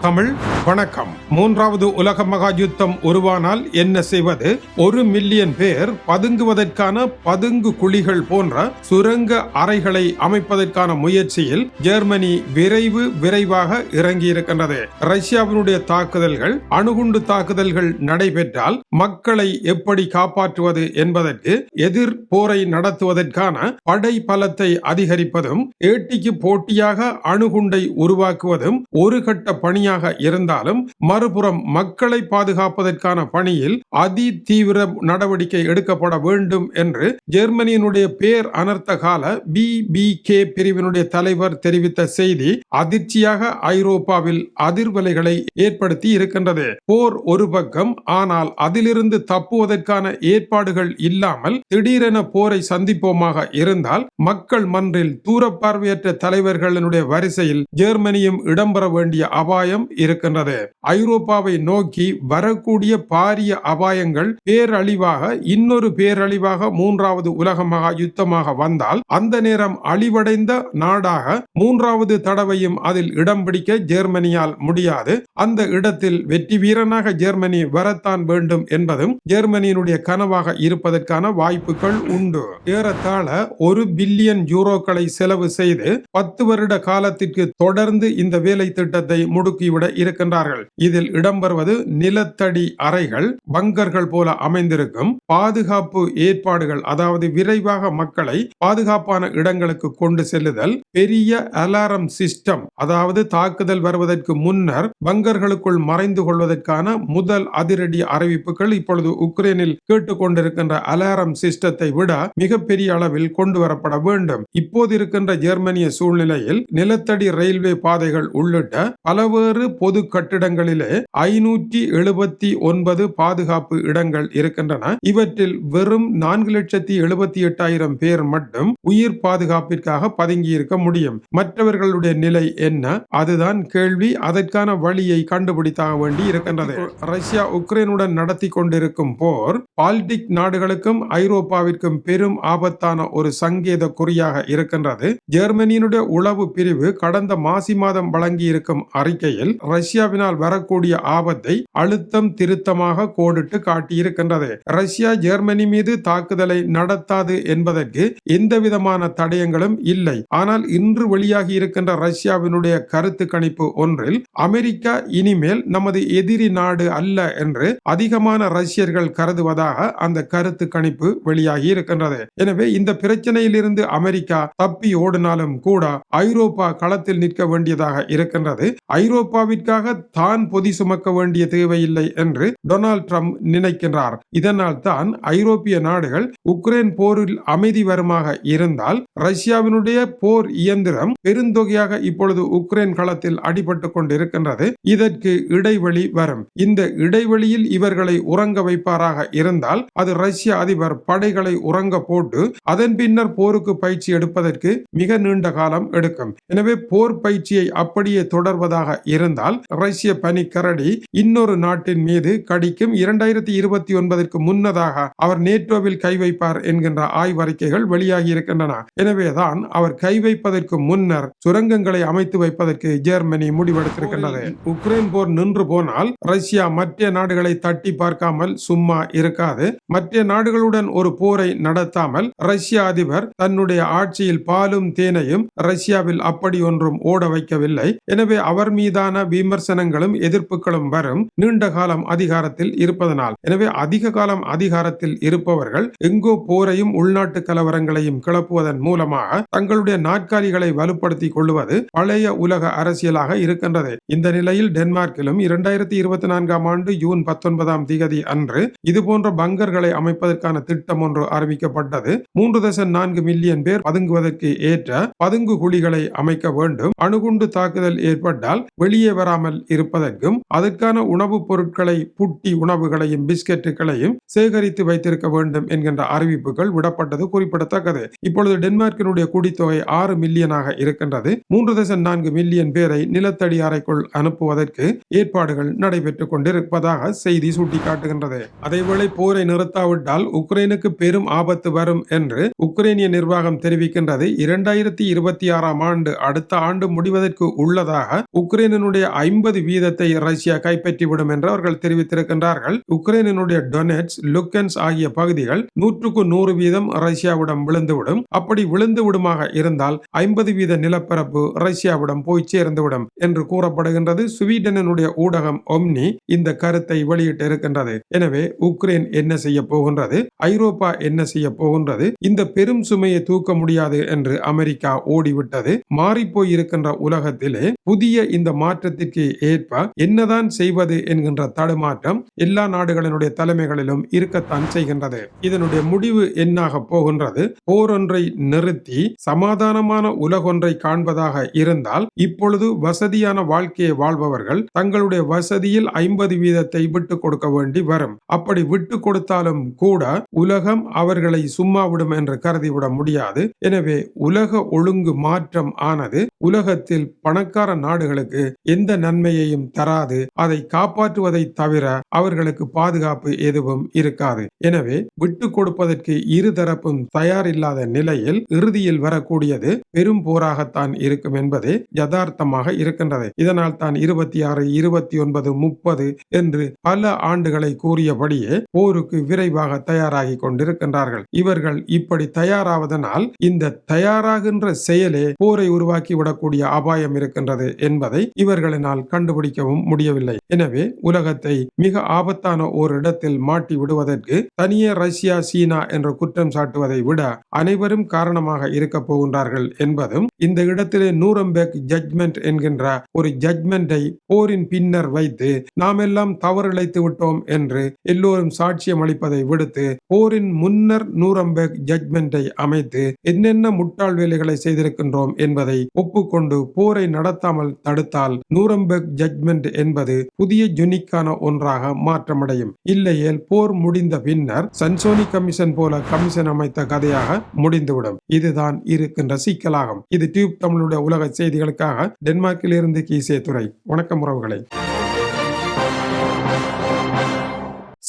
தமிழ் வணக்கம். மூன்றாவது உலக மகா யுத்தம் உருவானால் என்ன செய்வது? ஒரு மில்லியன் பேர் பதுங்குவதற்கான பதுங்கு குழிகள் போன்ற சுரங்க அறைகளை அமைப்பதற்கான முயற்சியில் ஜெர்மனி விரைவு விரைவாக இறங்கியிருக்கின்றது. ரஷ்யாவினுடைய தாக்குதல்கள் அணுகுண்டு தாக்குதல்கள் நடைபெற்றால் மக்களை எப்படி காப்பாற்றுவது என்பதற்கு எதிர் போரை நடத்துவதற்கான படை பலத்தை அதிகரிப்பதும் ஏட்டிக்கு போட்டியாக அணுகுண்டை உருவாக்குவதும் ஒரு கட்ட பணியாக இருந்தாலும் மறுபுறம் மக்களை பாதுகாப்பதற்கான பணியில் அதி தீவிர நடவடிக்கை எடுக்கப்பட வேண்டும் என்று ஜெர்மனியினுடைய பேர் அனர்த்த கால பி பி கே பிரிவினுடைய தலைவர் தெரிவித்த செய்தி அதிர்ச்சியாக ஐரோப்பாவில் அதிர்வலைகளை ஏற்படுத்தி இருக்கின்றது. போர் ஒரு பக்கம் ஆனால் அதிலிருந்து தப்புவதற்கான ஏற்பாடுகள் இல்லாமல் திடீரென போரை சந்திப்போமாக இருந்தால் மக்கள் மன்றில் தூரப்பார்வையற்ற தலைவர்களினுடைய வரிசையில் ஜெர்மனியும் இடம்பெற வேண்டிய அவ அபாயம் இருக்கின்றது. ஐரோப்பாவை நோக்கி வரக்கூடிய பாரிய அபாயங்கள் பேரழிவாக இன்னொரு பேரழிவாக மூன்றாவது உலக மகா யுத்தமாக வந்தால் அந்த நேரம் அழிவடைந்த நாடாக மூன்றாவது தடவையும் அதில் இடம் பிடிக்க ஜெர்மனியால் முடியாது. அந்த இடத்தில் வெற்றி வீரனாக ஜெர்மனி வரத்தான் வேண்டும் என்பதும் ஜெர்மனியினுடைய கனவாக இருப்பதற்கான வாய்ப்புகள் உண்டு. ஏறத்தாழ ஒரு பில்லியன் யூரோக்களை செலவு செய்து பத்து வருட காலத்திற்கு தொடர்ந்து இந்த வேலை திட்டத்தை முடுக்கிவிட இருக்கின்றார்கள். இதில் இடம்பெறுவது நிலத்தடி அறைகள் பங்கர்கள் போல அமைந்திருக்கும் பாதுகாப்பு ஏற்பாடுகள் அதாவது விரைவாக மக்களை பாதுகாப்பான இடங்களுக்கு கொண்டு செல்லுதல் பெரிய அலாரம் சிஸ்டம் அதாவது தாக்குதல் வருவதற்கு முன்னர் பங்கர்களுக்குள் மறைந்து கொள்வதற்கான முதல் அதிரடி அறிவிப்புகள் இப்பொழுது உக்ரைனில் கேட்டுக்கொண்டிருக்கின்ற அலாரம் சிஸ்டத்தை விட மிகப்பெரிய அளவில் கொண்டு வரப்பட வேண்டும். இப்போது இருக்கின்ற ஜெர்மனிய சூழ்நிலையில் நிலத்தடி ரயில்வே பாதைகள் உள்ளிட்ட பல பல்வேறு பொது கட்டிடங்களிலே ஐநூற்றி எழுபத்தி ஒன்பது பாதுகாப்பு இடங்கள் இருக்கின்றன. இவற்றில் வெறும் நான்கு லட்சத்தி எழுபத்தி எட்டாயிரம் பேர் மட்டும் உயிர் பாதுகாப்பிற்காக பதுங்கி இருக்க முடியும். மற்றவர்களுடைய நிலை என்ன? அதுதான் கேள்வி. அதற்கான வழியை கண்டுபிடித்தாக வேண்டி இருக்கின்றது. ரஷ்யா உக்ரைனுடன் நடத்தி கொண்டிருக்கும் போர் பால்டிக் நாடுகளுக்கும் ஐரோப்பாவிற்கும் பெரும் ஆபத்தான ஒரு சங்கேத குறியாக இருக்கின்றது. ஜெர்மனியினுடைய உளவு பிரிவு கடந்த மாசி மாதம் வழங்கி இருக்கும் அறிக்கையில் ரஷ்யாவினால் வரக்கூடிய ஆபத்தை அழுத்தம் திருத்தமாக கோடிட்டு காட்டியிருக்கின்றது. ரஷ்யா ஜெர்மனி மீது தாக்குதலை நடத்தாது என்பதற்கு எந்த விதமான தடயங்களும் இல்லை. ஆனால் இன்று வெளியாகி இருக்கின்ற ரஷ்யாவினுடைய கருத்து கணிப்பு ஒன்றில் அமெரிக்கா இனிமேல் நமது எதிரி நாடு அல்ல என்று அதிகமான ரஷ்யர்கள் கருதுவதாக அந்த கருத்து கணிப்பு வெளியாகி இருக்கின்றது. எனவே இந்த பிரச்சனையிலிருந்து அமெரிக்கா தப்பி ஓடினாலும் கூட ஐரோப்பா களத்தில் நிற்க வேண்டியதாக இருக்கின்றது. ஐரோப்பாவிற்காக தான் பொதி சுமக்க வேண்டிய தேவையில்லை என்று டொனால்ட் ட்ரம்ப் நினைக்கின்றார். இதனால் தான் ஐரோப்பிய நாடுகள் உக்ரைன் போரில் அமைதி வருமாக இருந்தால் ரஷ்யாவினுடைய போர் இயந்திரம் பெருந்தொகையாக இப்பொழுது உக்ரைன் களத்தில் அடிபட்டு கொண்டிருக்கின்றது. இதற்கு இடைவெளி வரும். இந்த இடைவெளியில் இவர்களை உறங்க வைப்பாராக இருந்தால் அது ரஷ்ய அதிபர் படைகளை உறங்க போட்டு அதன் பின்னர் போருக்கு பயிற்சி எடுப்பதற்கு மிக நீண்ட காலம் எடுக்கும். எனவே போர் பயிற்சியை அப்படியே தொடர்வதாக இருந்தால் ரஷ்ய பனி கரடி இன்னொரு நாட்டின் மீது கடிக்கும் இரண்டாயிரத்தி இருபத்தி ஒன்பதற்கு முன்னதாக அவர் நேட்டோவில் கை வைப்பார் என்கின்ற ஆய்வறிக்கைகள் வெளியாகி இருக்கின்றன. எனவேதான் அவர் கை வைப்பதற்கு முன்னர் சுரங்கங்களை அமைத்து வைப்பதற்கு ஜெர்மனி முடிவெடுத்திருக்கின்றது. உக்ரைன் போர் நின்று போனால் ரஷ்யா மற்ற நாடுகளை தட்டி பார்க்காமல் சும்மா இருக்காது. மற்ற நாடுகளுடன் ஒரு போரை நடத்தாமல் ரஷ்ய அதிபர் தன்னுடைய ஆட்சியில் பாலும் தேனையும் ரஷ்யாவில் அப்படி ஒன்றும் ஓட வைக்கவில்லை. எனவே அவர் மீதான விமர்சனங்களும் எதிர்ப்புகளும் வரும் நீண்ட காலம் அதிகாரத்தில் இருப்பதனால். எனவே அதிக காலம் அதிகாரத்தில் இருப்பவர்கள் எங்கோ போரையும் உள்நாட்டு கலவரங்களையும் கிளப்புவதன் மூலமாக தங்களுடைய நாற்காலிகளை வலுப்படுத்திக் கொள்வது பழைய உலக அரசியலாக இருக்கின்றது. இந்த நிலையில் டென்மார்க்கிலும் இரண்டாயிரத்தி இருபத்தி நான்காம் ஆண்டு ஜூன் பத்தொன்பதாம் திகதி அன்று இதுபோன்ற பங்கர்களை அமைப்பதற்கான திட்டம் ஒன்று அறிவிக்கப்பட்டது. மூன்று தசம் நான்கு மில்லியன் பேர் பதுங்குவதற்கு ஏற்ற பதுங்கு குழிகளை அமைக்க வேண்டும். அணுகுண்டு தாக்குதல் ஏற்பட்டால் வெளியே வராமல் இருப்பதற்கும் அதற்கான உணவுப் பொருட்களை புட்டி உணவுகளையும் பிஸ்கெட்டுகளையும் சேகரித்து வைத்திருக்க வேண்டும் என்கின்ற அறிவிப்புகள் விடப்பட்டது குறிப்பிடத்தக்கது. இப்பொழுது டென்மார்க்கினுடைய குடித்தொகை ஆறு மில்லியனாக இருக்கின்றது. மூன்று தசம் நான்கு மில்லியன் பேரை நிலத்தடி அறைக்குள் அனுப்புவதற்கு ஏற்பாடுகள் நடைபெற்றுக் கொண்டிருப்பதாக செய்தி சுட்டிக்காட்டுகின்றது. அதேவேளை போரை நிறுத்தாவிட்டால் உக்ரைனுக்கு பெரும் ஆபத்து வரும் என்று உக்ரைனிய நிர்வாகம் தெரிவிக்கின்றது. இரண்டாயிரத்தி இருபத்தி ஆறாம் ஆண்டு அடுத்த ஆண்டு முடிவதற்கு உள்ளதாக உக்ரைன் உக்ரைனினுடைய ஐம்பது வீதத்தை ரஷ்யா கைப்பற்றிவிடும் என்று அவர்கள் தெரிவித்திருக்கின்றார்கள். உக்ரைனினுடைய டொனெட்ஸ் லுக்கன்ஸ் ஆகிய பகுதிகள் நூற்றுக்கு நூறு வீதம் ரஷ்யாவிடம் விழுந்துவிடும். அப்படி விழுந்து விடுமாக இருந்தால் ஐம்பது வீத நிலப்பரப்பு ரஷ்யாவிடம் போய் சேர்ந்துவிடும் என்று கூறப்படுகின்றது. ஸ்வீடனினுடைய ஊடகம் ஒம்னி இந்த கருத்தை வெளியிட்டு இருக்கின்றது எனவே உக்ரைன் என்ன செய்ய போகின்றது? ஐரோப்பா என்ன செய்ய போகின்றது? இந்த பெரும் சுமையை தூக்க முடியாது என்று அமெரிக்கா ஓடிவிட்டது. மாறிப்போய் இருக்கின்ற உலகத்திலே புதிய இந்த மாற்றத்திற்கு ஏற்ப என்னதான் செய்வது என்கின்ற தடுமாற்றம் எல்லா நாடுகளினுடைய தலைமைகளிலும் இருக்கத்தான் செய்கின்றது. இதனுடைய முடிவு என்னாக போகின்றது? போரொன்றை நிறுத்தி சமாதானமான உலகொன்றை காண்பதாக இருந்தால் இப்பொழுது வசதியான வாழ்க்கையை வாழ்பவர்கள் தங்களுடைய வசதியில் ஐம்பது வீதத்தை விட்டு கொடுக்க வேண்டி வரும். அப்படி விட்டு கொடுத்தாலும் கூட உலகம் அவர்களை சும்மா விடும் என்று கருதிவிட முடியாது. எனவே உலக ஒழுங்கு மாற்றம் ஆனது உலகத்தில் பணக்கார நாடுகளுக்கு எந்த நன்மையையும் தராது அதை காப்பாற்றுவதை தவிர அவர்களுக்கு பாதுகாப்பு எதுவும் இருக்காது. எனவே விட்டு கொடுப்பதற்கு இருதரப்பும் தயாரில்லாத நிலையில் இறுதியில் வரக்கூடியது பெரும் போராகத்தான் இருக்கும் என்பதே யதார்த்தமாக இருக்கின்றது. இதனால் தான் இருபத்தி ஆறு இருபத்தி ஒன்பது முப்பது என்று பல ஆண்டுகளை கூறியபடியே போருக்கு விரைவாக தயாராகி கொண்டிருக்கின்றார்கள். இவர்கள் இப்படி தயாராவதனால் இந்த தயாராகின்ற செயலே போரை உருவாக்கி விடக்கூடிய அபாயம் இருக்கின்றது என்பதை இவர்களினால் கண்டுபிடிக்கவும் முடியவில்லை. எனவே உலகத்தை மிக ஆபத்தான ஒரு இடத்தில் மாட்டி விடுவதற்கு தனியே ரஷ்யா சீனா என்று குற்றம் சாட்டுவதை விட அனைவரும் காரணமாக இருக்க போகின்றார்கள் என்பதும் இந்த இடத்திலே நூரம்பேக் ஜட்மெண்ட் என்கின்ற ஒரு ஜட்மெண்டை போரின் பின்னர் வைத்து நாம் எல்லாம் தவறிழைத்து விட்டோம் என்று எல்லோரும் சாட்சியம் அளிப்பதை விடுத்து போரின் முன்னர் நூரம்பேக் ஜட்மெண்டை அமைத்து என்னென்ன முட்டாள் வேலைகளை செய்திருக்கின்றோம் என்பதை ஒப்புக்கொண்டு போரை நடத்தாமல் தடுத்து தடுத்தால் நூரம்பெக் ஜட்மெண்ட் என்பது புதிய ஜுனிக்கான ஒன்றாக மாற்றமடையும். இல்லையேல் போர் முடிந்த பின்னர் சன்சோனி கமிஷன் போல கமிஷன் அமைத்த கதையாக முடிந்துவிடும். இதுதான் இருக்கின்ற சிக்கலாகும். இது டியூப் தமிழுடைய உலக செய்திகளுக்காக டென்மார்க்கில் இருந்து கீசே துறை வணக்கம் உறவுகளை.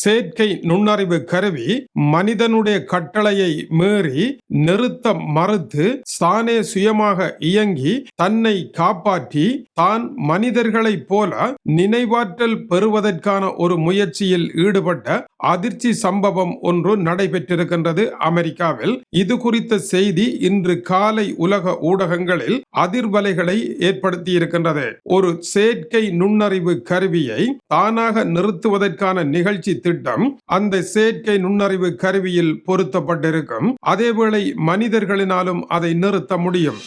செயற்கை நுண்ணறிவு கருவி மனிதனுடைய கட்டளையை மீறி நிறுத்த மறுத்து தானே சுயமாக இயங்கி தன்னை காப்பாற்றி தான் மனிதர்களைப் போல நினைவாற்றல் பெறுவதற்கான ஒரு முயற்சியில் ஈடுபட்ட அதிர்ச்சி சம்பவம் ஒன்று நடைபெற்றிருக்கின்றது அமெரிக்காவில். இது குறித்த செய்தி இன்று காலை உலக ஊடகங்களில் அதிர்வலைகளை ஏற்படுத்தி இருக்கின்றது ஒரு செயற்கை நுண்ணறிவு கருவியை தானாக நிறுத்துவதற்கான நிகழ்ச்சி திட்டம் அந்த செயற்கை நுண்ணறிவு கருவியில் பொருத்தப்பட்டிருக்கும். அதேவேளை மனிதர்களினாலும் அதை நிறுத்த முடியும்.